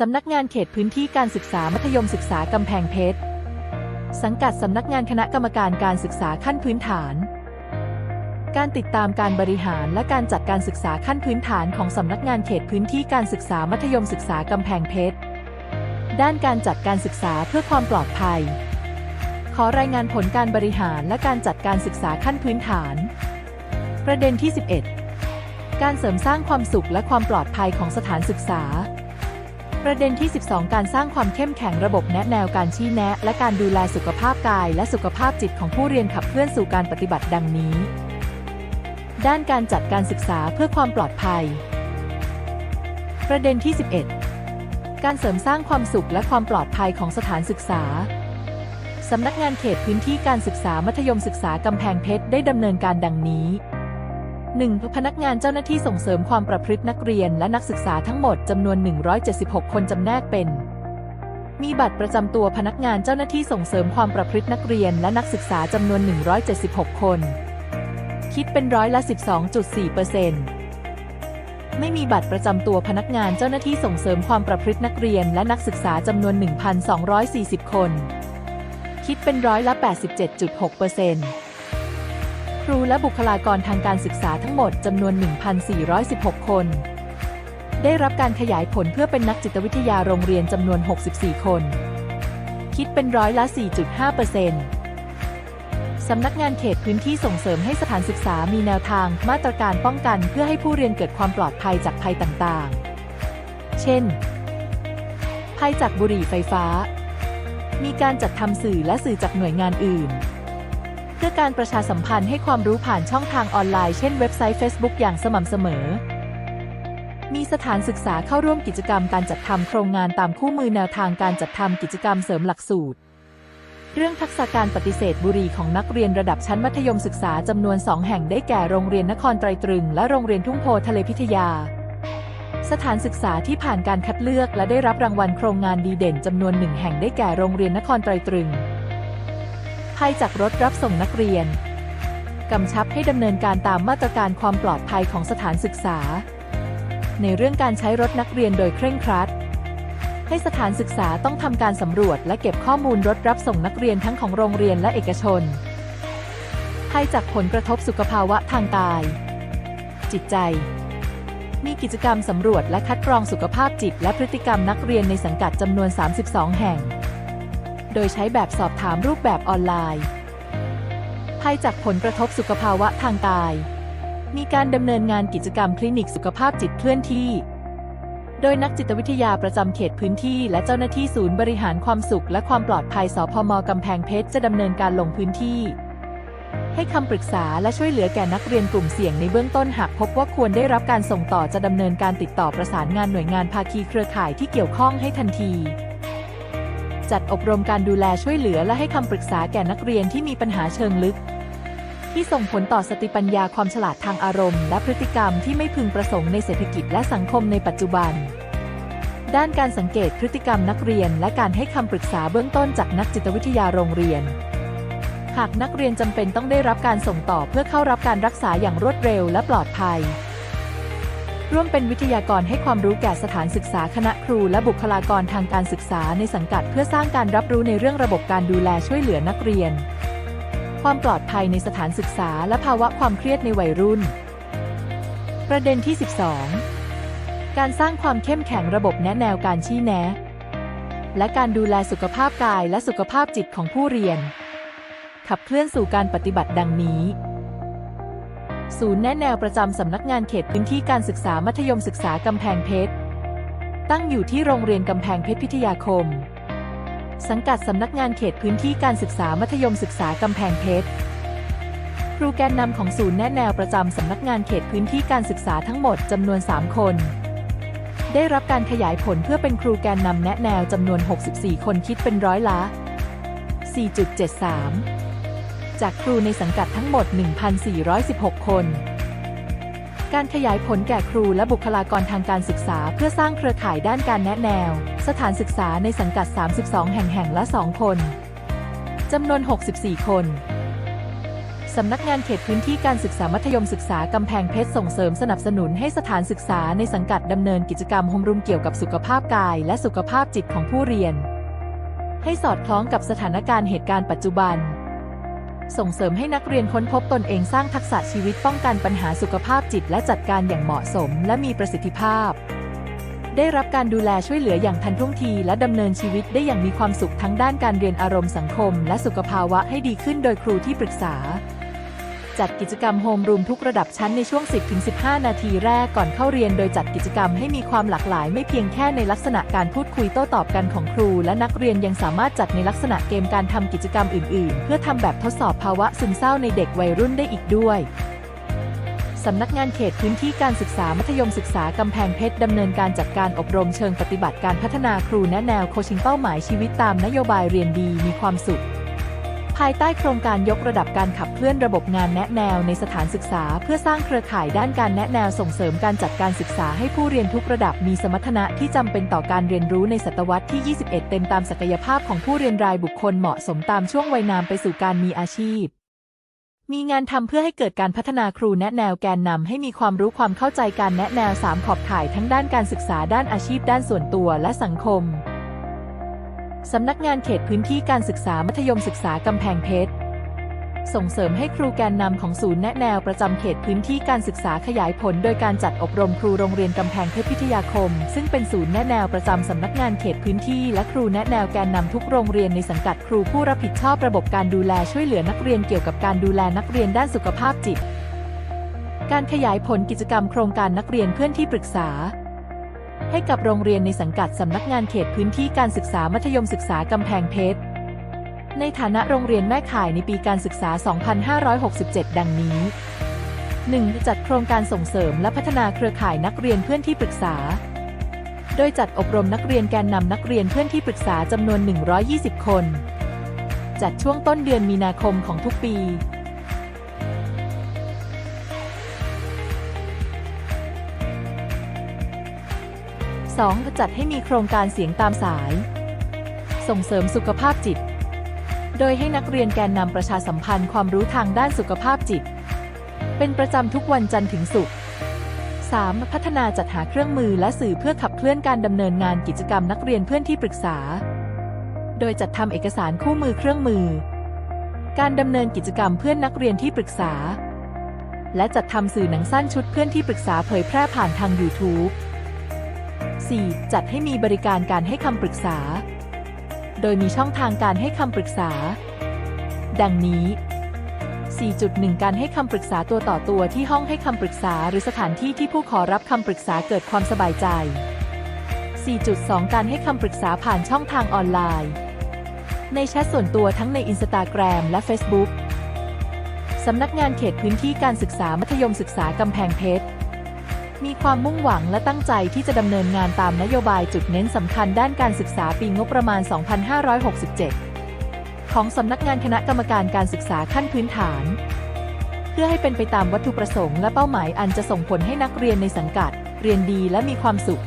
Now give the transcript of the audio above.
สำนักงานเขตพื้นที่การศึกษามัธยมศึกษากำแพงเพชร สังกัดสำนักงานคณะกรรมการการศึกษาขั้นพื้นฐาน การติดตามการบริหารและการจัดการศึกษาขั้นพื้นฐานของสำนักงานเขตพื้นที่การศึกษามัธยมศึกษากำแพงเพชร ด้านการจัดการศึกษาเพื่อความปลอดภัย ขอรายงานผลการบริหารและการจัดการศึกษาขั้นพื้นฐาน ประเด็นที่ 11 การเสริมสร้างความสุขและความปลอดภัยของสถานศึกษา ประเด็นที่ 12 การสร้างความเข้มแข็งระบบแนะแนวการชี้แนะ และการดูแลสุขภาพกาย และสุขภาพจิตของผู้เรียนขับเคลื่อนสู่การปฏิบัติดังนี้ ด้านการจัดการศึกษาเพื่อความปลอดภัย ประเด็นที่ 11 การเสริมสร้างความสุขและความปลอดภัยของสถานศึกษาสำนักงานเขตพื้นที่การศึกษามัธยมศึกษากำแพงเพชรได้ดำเนินการดังนี้ 1. พนักงานเจ้าหน้าที่ส่งเสริมความประพฤตินักเรียนและนักศึกษาทั้งหมดจำนวน 176 คนจำแนกเป็น มีบัตรประจำตัวพนักงานเจ้าหน้าที่ส่งเสริมความประพฤตินักเรียนและนักศึกษาจำนวน 176 คน คิดเป็นร้อยละ 12.4%ไม่มีบัตรประจำตัวพนักงานเจ้าหน้าที่ส่งเสริมความประพฤตินักเรียนและนักศึกษาจำนวน 1,240 คน คิดเป็นร้อยละ 87.6% ครูและบุคลากรทางการศึกษาทั้งหมดจำนวน 1,416 คน ได้รับการขยายผลเพื่อเป็นนักจิตวิทยาโรงเรียนจำนวน 64 คน คิดเป็นร้อยละ 4.5%สำนักงานเขตพื้นที่ส่งเสริมให้สถานศึกษามีแนวทางมาตรการป้องกันเพื่อให้ผู้เรียนเกิดความปลอดภัยจากภัยต่างๆ เช่น ภัยจากบุหรี่ไฟฟ้า มีการจัดทำสื่อและสื่อจากหน่วยงานอื่น เพื่อการประชาสัมพันธ์ให้ความรู้ผ่านช่องทางออนไลน์เช่นเว็บไซต์ Facebook อย่างสม่ำเสมอ มีสถานศึกษาเข้าร่วมกิจกรรมการจัดทำโครงงานตามคู่มือแนวทางการจัดทำกิจกรรมเสริมหลักสูตร เรื่องทักษะการปฏิเสธบุหรี่ของนักเรียนระดับชั้นมัธยมศึกษาจำนวน 2 แห่งได้แก่โรงเรียนนครไตรตรึง และโรงเรียนทุ่งโพทะเลพิทยาสถานศึกษาที่ผ่านการคัดเลือกและได้รับรางวัลโครงงานดีเด่นจำนวนหนึ่งแห่งได้แก่โรงเรียนนครไตรตรึง ภัยจากรถรับส่งนักเรียน กำชับให้ดำเนินการตามมาตรการความปลอดภัยของสถานศึกษา ในเรื่องการใช้รถนักเรียนโดยเคร่งครัด ให้สถานศึกษาต้องทำการสำรวจและเก็บข้อมูลรถรับส่งนักเรียนทั้งของโรงเรียนและเอกชนภัยจากผลกระทบสุขภาวะทางกาย จิตใจ มีกิจกรรมสำรวจและคัดกรองสุขภาพจิตและพฤติกรรมนักเรียนในสังกัดจำนวน 32 แห่ง โดยใช้แบบสอบถามรูปแบบออนไลน์ภัยจากผลกระทบสุขภาวะทางกาย มีการดำเนินงานกิจกรรมคลินิกสุขภาพจิตเคลื่อนที่ โดยนักจิตวิทยาประจำเขตพื้นที่ และเจ้าหน้าที่ศูนย์บริหารความสุขและความปลอดภัยสพมกำแพงเพชรจะดำเนินการลงพื้นที่ให้คำปรึกษาและช่วยเหลือแก่นักเรียนกลุ่มเสี่ยงในเบื้องต้นหากพบว่าควรได้รับการส่งต่อจะดำเนินการติดต่อประสานงานหน่วยงานภาคีเครือข่ายที่เกี่ยวข้องให้ทันที จัดอบรมการดูแลช่วยเหลือและให้คำปรึกษาแก่นักเรียนที่มีปัญหาเชิงลึก ที่ส่งผลต่อสติปัญญาความฉลาดทางอารมณ์ และพฤติกรรมที่ไม่พึงประสงค์ในเศรษฐกิจและสังคมในปัจจุบัน ด้านการสังเกตพฤติกรรมนักเรียน และการให้คำปรึกษาเบื้องต้นจากนักจิตวิทยาโรงเรียนหากนักเรียนจำเป็นต้องได้รับการส่งต่อเพื่อเข้ารับการรักษาอย่างรวดเร็วและปลอดภัย ร่วมเป็นวิทยากรให้ความรู้แก่สถานศึกษาคณะครูและบุคลากรทางการศึกษาในสังกัดเพื่อสร้างการรับรู้ในเรื่องระบบการดูแลช่วยเหลือนักเรียน ความปลอดภัยในสถานศึกษาและภาวะความเครียดในวัยรุ่น ประเด็นที่ 12 การสร้างความเข้มแข็งระบบแนะแนวการชี้แนะ และการดูแลสุขภาพกายและสุขภาพจิตของผู้เรียน ขับเคลื่อนสู่การปฏิบัติดังนี้ ศูนย์แนะแนวประจำสำนักงานเขตพื้นที่การศึกษามัธยมศึกษากำแพงเพชร ตั้งอยู่ที่โรงเรียนกำแพงเพชรพิทยาคม สังกัดสำนักงานเขตพื้นที่การศึกษามัธยมศึกษากำแพงเพชร ครูแกนนำของศูนย์แนะแนวประจำสำนักงานเขตพื้นที่การศึกษาทั้งหมดจำนวน 3 คน ได้รับการขยายผลเพื่อเป็นครูแกนนำแนะแนวจำนวน 64 คนคิดเป็นร้อยละ 4.73 จากครูในสังกัดทั้งหมด 1,416 คน การขยายผลแก่ครูและบุคลากรทางการศึกษาเพื่อสร้างเครือข่ายด้านการแนะแนว สถานศึกษาในสังกัด 32 แห่งแห่งละ 2 คนจำนวน 64 คนสำนักงานเขตพื้นที่การศึกษามัธยมศึกษากำแพงเพชรส่งเสริมสนับสนุนให้สถานศึกษาในสังกัดดำเนินกิจกรรมโฮมรูมเกี่ยวกับสุขภาพกายและสุขภาพจิตของผู้เรียน ให้สอดคล้องกับสถานการณ์เหตุการณ์ปัจจุบัน ส่งเสริมให้นักเรียนค้นพบตนเองสร้างทักษะชีวิตป้องกันปัญหาสุขภาพจิตและจัดการอย่างเหมาะสมและมีประสิทธิภาพ ได้รับการดูแลช่วยเหลืออย่างทันท่วงทีและดำเนินชีวิตได้อย่างมีความสุขทั้งด้านการเรียนอารมณ์สังคม และสุขภาวะให้ดีขึ้นโดยครูที่ปรึกษา จัดกิจกรรมโฮมรูมทุกระดับชั้นในช่วง 10-15 นาทีแรกก่อนเข้าเรียนโดยจัดกิจกรรมให้มีความหลากหลาย ไม่เพียงแค่ในลักษณะการพูดคุยโต้ตอบกันของครู และนักเรียนยังสามารถจัดในลักษณะเกมการทำกิจกรรมอื่น ๆ เพื่อทำแบบทดสอบภาวะซึมเศร้าในเด็กวัยรุ่นได้อีกด้วยสำนักงานเขตพื้นที่การศึกษามัธยมศึกษากำแพงเพชรดำเนินการจัดการอบรมเชิงปฏิบัติการพัฒนาครูแนะแนวโคชิงเป้าหมายชีวิตตามนโยบายเรียนดีมีความสุข ภายใต้โครงการยกระดับการขับเคลื่อนระบบงานแนะแนวในสถานศึกษา เพื่อสร้างเครือข่ายด้านการแนะแนวส่งเสริมการจัดการศึกษาให้ผู้เรียนทุกระดับมีสมรรถนะที่จำเป็นต่อการเรียนรู้ในศตวรรษที่ 21 เต็มตามศักยภาพของผู้เรียนรายบุคคลเหมาะสมตามช่วงวัยนามไปสู่การมีอาชีพ มีงานทำเพื่อให้เกิดการพัฒนาครูแนะแนวแกนนำให้มีความรู้ความเข้าใจการแนะแนว 3 ขอบข่ายทั้งด้านการศึกษาด้านอาชีพ ด้านส่วนตัวและสังคม สำนักงานเขตพื้นที่การศึกษามัธยมศึกษากำแพงเพชร ส่งเสริมให้ครูแกนนำของศูนย์แนะแนวประจำเขตพื้นที่การศึกษาขยายผล โดยการจัดอบรมครูโรงเรียนกำแพงเพชรพิทยาคม ซึ่งเป็นศูนย์แนะแนวประจำสำนักงานเขตพื้นที่และครูแนะแนวแกนนำทุกโรงเรียนในสังกัดครูผู้รับผิดชอบระบบการดูแลช่วยเหลือนักเรียนเกี่ยวกับการดูแลนักเรียนด้านสุขภาพจิต การขยายผลกิจกรรมโครงการนักเรียนเพื่อนที่ปรึกษา ให้กับโรงเรียนในสังกัดสำนักงานเขตพื้นที่การศึกษามัธยมศึกษากำแพงเพชร ในฐานะโรงเรียนแม่ข่ายในปีการศึกษา 2567 ดังนี้ 1. จัดโครงการส่งเสริมและพัฒนาเครือข่ายนักเรียนเพื่อนที่ปรึกษา โดยจัดอบรมนักเรียนแกนนำนักเรียนเพื่อนที่ปรึกษาจำนวน 120 คน จัดช่วงต้นเดือนมีนาคมของทุกปี 2. จัดให้มีโครงการเสียงตามสาย ส่งเสริมสุขภาพจิต โดยให้นักเรียนแกนนำประชาสัมพันธ์ความรู้ทางด้านสุขภาพจิต เป็นประจำทุกวันจันทร์ถึงศุกร์ 3. พัฒนาจัดหาเครื่องมือและสื่อเพื่อขับเคลื่อนการดำเนินงานกิจกรรมนักเรียนเพื่อนที่ปรึกษา โดยจัดทำเอกสารคู่มือเครื่องมือ การดำเนินกิจกรรมเพื่อนนักเรียนที่ปรึกษา และจัดทำสื่อหนังสั้นชุดเพื่อนที่ปรึกษาเผยแพร่ผ่านทาง YouTube 4. จัดให้มีบริการการให้คำปรึกษา โดยมีช่องทางการให้คำปรึกษา ดังนี้ 4.1 การให้คำปรึกษาตัวต่อตัวที่ห้องให้คำปรึกษาหรือสถานที่ที่ผู้ขอรับคำปรึกษาเกิดความสบายใจ 4.2 การให้คำปรึกษาผ่านช่องทางออนไลน์ ในแชทส่วนตัวทั้งใน Instagram และ Facebook สำนักงานเขตพื้นที่การศึกษามัธยมศึกษากำแพงเพชร มีความมุ่งหวังและตั้งใจที่จะดำเนินงานตามนโยบายจุดเน้นสำคัญด้านการศึกษาปีงบประมาณ 2567 ของสำนักงานคณะกรรมการการศึกษาขั้นพื้นฐาน เพื่อให้เป็นไปตามวัตถุประสงค์และเป้าหมายอันจะส่งผลให้นักเรียนในสังกัด เรียนดีและมีความสุข